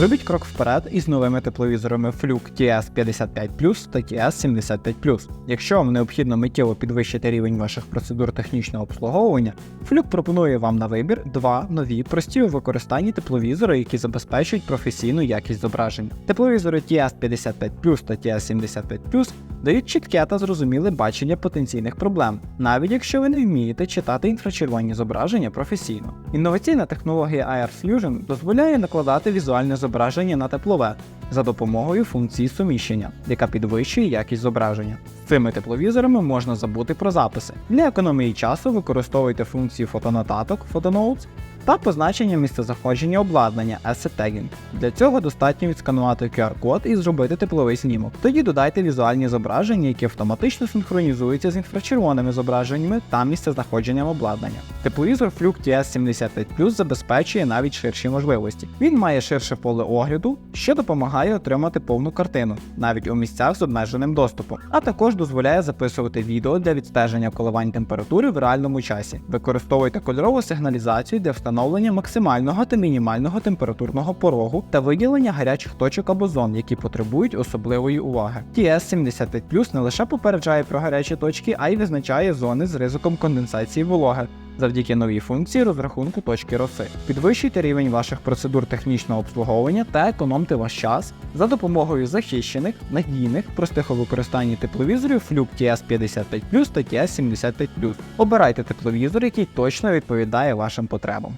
Зробіть крок вперед із новими тепловізорами Fluke TS55 та TS75 Якщо вам необхідно миттєво підвищити рівень ваших процедур технічного обслуговування, Fluke пропонує вам на вибір два нові прості у використанні тепловізори, які забезпечують професійну якість зображення. Тепловізори TS55 та TS75 дають чітке та зрозуміле бачення потенційних проблем, навіть якщо ви не вмієте читати інфрачервоні зображення професійно. Інноваційна технологія AR Fusion дозволяє накладати візуальне зображення на теплове за допомогою функції суміщення, яка підвищує якість зображення. З цими тепловізорами можна забути про записи. Для економії часу використовуйте функції фотонотаток Photonotes та позначення місцезаходження обладнання Asset Tagging. Для цього достатньо відсканувати QR-код і зробити тепловий знімок. Тоді додайте візуальні зображення, які автоматично синхронізуються з інфрачервоними зображеннями та місцезнаходженням обладнання. Тепловізор Fluke TS75 Plus забезпечує навіть ширші можливості. Він має ширше поле огляду, що допомагає отримати повну картину, навіть у місцях з обмеженим доступом, а також дозволяє записувати відео для відстеження коливань температури в реальному часі. Використовуйте кольорову сигналізацію для встановлення максимального та мінімального температурного порогу та виділення гарячих точок або зон, які потребують особливої уваги. TS75 не лише попереджає про гарячі точки, а й визначає зони з ризиком конденсації вологи. Завдяки новій функції розрахунку точки роси. Підвищуйте рівень ваших процедур технічного обслуговування та економте ваш час за допомогою захищених, надійних, простих у використанні тепловізорів Fluke TS55 та TS75 Обирайте тепловізор, який точно відповідає вашим потребам.